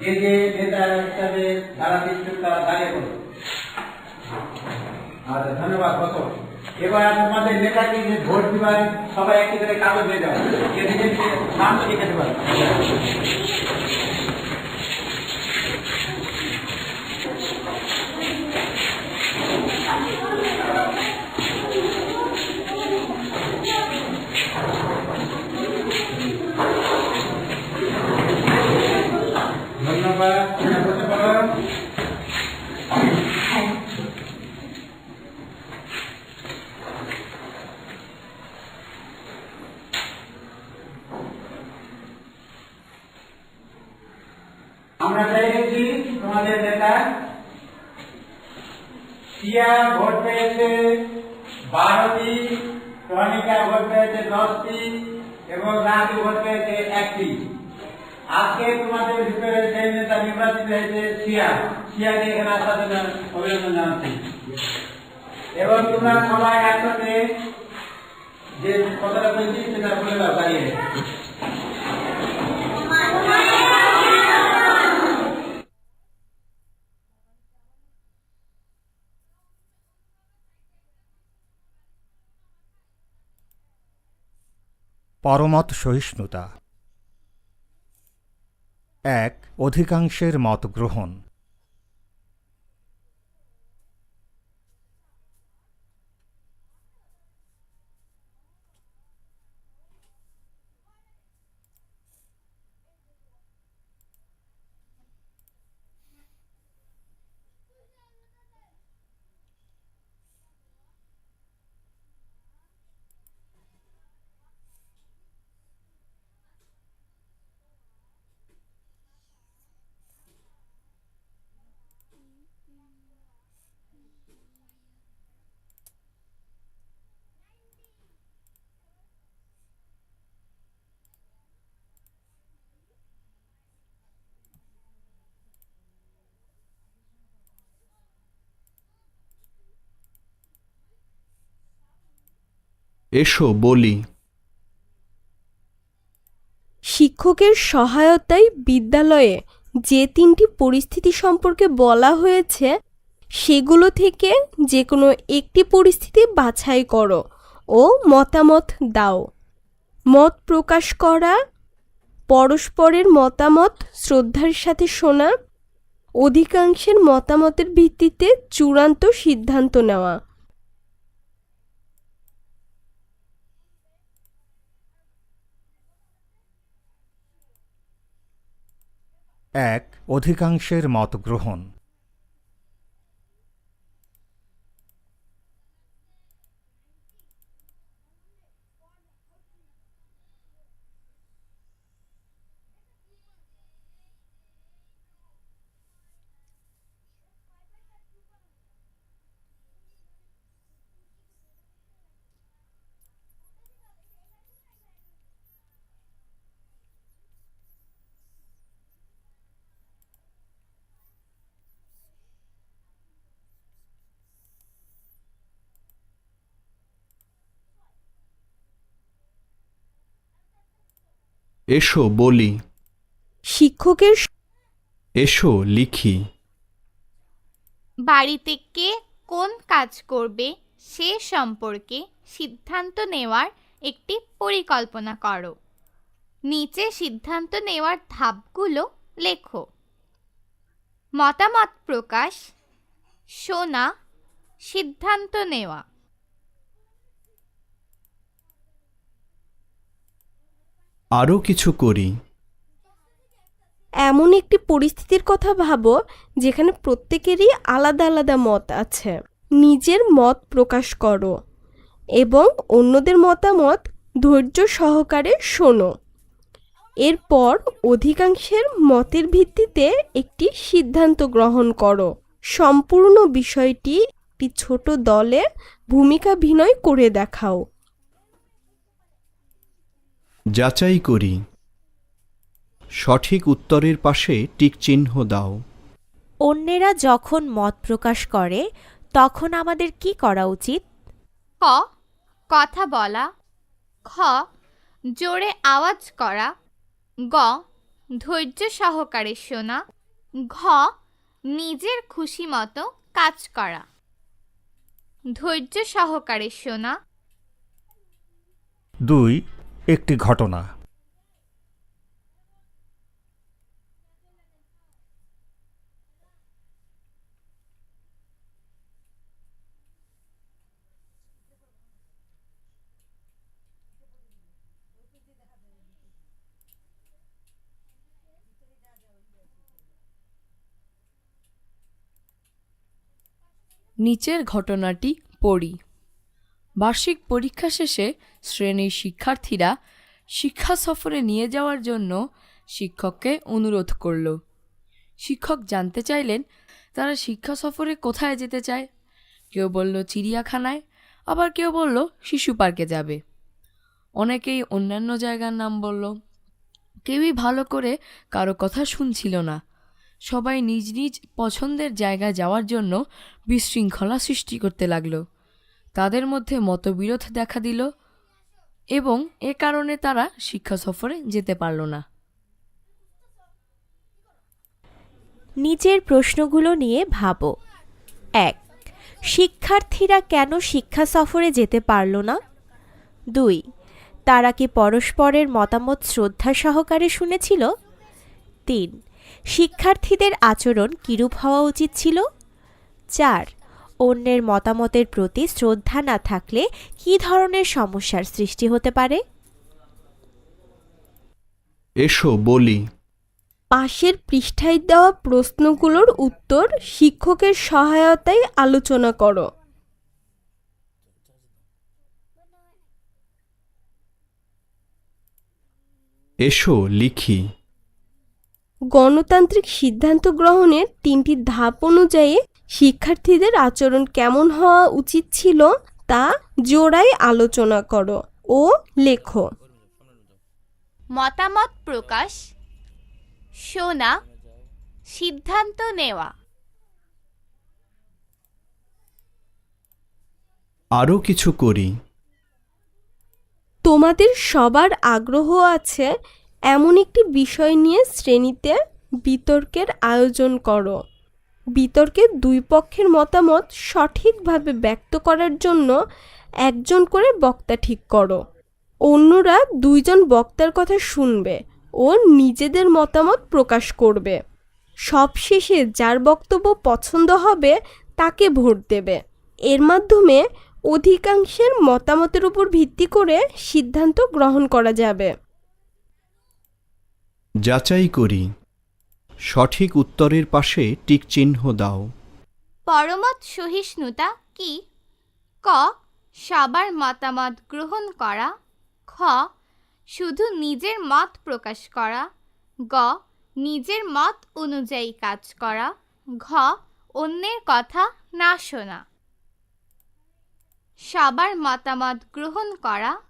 যে নেতা হিসাবে দাঁড়িয়ে পড়ল ধন্যবাদ কত এবার তোমাদের নেতাকে যে ভোট দিবার, সবাই একটি করে কাগজ দিয়ে যাবে নাম লিখে দেবার ধন্যবাদ বলতে পারো আমরা পেয়ে গেছি তোমাদের নেতা? সিয়া ভোট পেয়েছে, বারোটি রনিকা ভোট পেয়েছে দশটি, এবং রাজু ভোট পেয়েছে একটি। আজকে তোমাদের ভিতরে যে নেতা নির্বাচিত হয়েছে সিয়া সিয়াকে এখানে আসার জন্য অভিনন্দন জানাচ্ছি। এবং তোমরা সবাই একসাথে যে কথাটা বলছি সেটা বলে দাও, দাঁড়িয়ে। পরমত সহিষ্ণুতা। এক অধিকাংশের মত গ্রহণ। এসো বলি। শিক্ষকের সহায়তায় বিদ্যালয়ে যে তিনটি পরিস্থিতি সম্পর্কে বলা হয়েছে, সেগুলো থেকে যে কোনো একটি পরিস্থিতি বাছাই করো ও মতামত দাও। মত প্রকাশ করা, পরস্পরের মতামত শ্রদ্ধার সাথে শোনা, অধিকাংশের মতামতের ভিত্তিতে চূড়ান্ত সিদ্ধান্ত নেওয়া। এক অধিকাংশের মত এসো বলি। শিক্ষকের এসো লিখি। বাড়িতে কে কোন কাজ করবে সে সম্পর্কে সিদ্ধান্ত নেওয়ার একটি পরিকল্পনা করো। নিচে সিদ্ধান্ত নেওয়ার ধাপগুলো লেখো। মতামত প্রকাশ শোনা সিদ্ধান্ত নেওয়া। আরও কিছু করি। এমন একটি পরিস্থিতির কথা ভাবো, যেখানে প্রত্যেকেরই আলাদা আলাদা মত আছে। নিজের মত প্রকাশ করো এবং অন্যদের মতামত ধৈর্য সহকারে শোনো। এরপর অধিকাংশের মতের ভিত্তিতে একটি সিদ্ধান্ত গ্রহণ করো। সম্পূর্ণ বিষয়টি একটি ছোট দলে ভূমিকাভিনয় করে দেখাও। যাচাই করি। সঠিক উত্তরের পাশে টিক চিহ্ন দাও। অন্যেরা যখন মত প্রকাশ করে তখন আমাদের কি করা উচিত? ক। কথা বলা। খ। জোরে আওয়াজ করা। গ। ধৈর্য সহকারে শোনা। ঘ। নিজের খুশি মতো কাজ করা। ধৈর্য সহকারে শোনা। দুই। একটি ঘটনা। নিচের ঘটনাটি পড়ি। বার্ষিক পরীক্ষা শেষে শ্রেণির শিক্ষার্থীরা শিক্ষা সফরে নিয়ে যাওয়ার জন্য শিক্ষককে অনুরোধ করল। শিক্ষক জানতে চাইলেন, তারা শিক্ষা সফরে কোথায় যেতে চায়? কেউ বলল, চিড়িয়াখানায়। আবার কেউ বলল, শিশু পার্কে যাবে। অনেকেই অন্যান্য জায়গার নাম বলল। কেউই ভালো করে কারও কথা শুনছিল না। সবাই নিজ নিজ পছন্দের জায়গায় যাওয়ার জন্য বিশৃঙ্খলা সৃষ্টি করতে লাগল। তাদের মধ্যে মতবিরোধ দেখা দিল এবং এ কারণে তারা শিক্ষা সফরে যেতে পারল না। নিচের প্রশ্নগুলো নিয়ে ভাবো। এক, শিক্ষার্থীরা কেন শিক্ষা সফরে যেতে পারল না? দুই, তারা কি পরস্পরের মতামত শ্রদ্ধা সহকারে শুনেছিল? তিন, শিক্ষার্থীদের আচরণ কিরূপ হওয়া উচিত ছিল? চার অন্যের মতামতের প্রতি শ্রদ্ধা না থাকলে কী ধরনের সমস্যার সৃষ্টি হতে পারে? এসো বলি। পাশের পৃষ্ঠায় দেওয়া প্রশ্নগুলোর উত্তর শিক্ষকের সহায়তায় আলোচনা করো। এসো লিখি। গণতান্ত্রিক সিদ্ধান্ত গ্রহণের তিনটি ধাপ অনুযায়ী শিক্ষার্থীদের আচরণ কেমন হওয়া উচিত ছিল তা জোড়ায় আলোচনা করো ও লেখো। মতামত প্রকাশ শোনা সিদ্ধান্ত নেওয়া। আরও কিছু করি। তোমাদের সবার আগ্রহ আছে এমন একটি বিষয় নিয়ে শ্রেণীতে বিতর্কের আয়োজন করো। বিতর্কে দুই পক্ষের মতামত সঠিকভাবে ব্যক্ত করার জন্য একজন করে বক্তা ঠিক করো। অন্যরা দুইজন বক্তার কথা শুনবে ও নিজেদের মতামত প্রকাশ করবে। সবশেষে যার বক্তব্য পছন্দ হবে তাকে ভোট দেবে। এর মাধ্যমে অধিকাংশের মতামতের উপর ভিত্তি করে সিদ্ধান্ত গ্রহণ করা যাবে। যাচাই করি। সঠিক উত্তরের পাশে টিক চিহ্ন দাও। পরমত সহিষ্ণুতা কি? ক, সবার মতামত গ্রহণ করা। খ, শুধু নিজের মত প্রকাশ করা। গ, নিজের মত অনুযায়ী কাজ করা। ঘ, অন্যের কথা না শোনা। সবার মতামত গ্রহণ করা।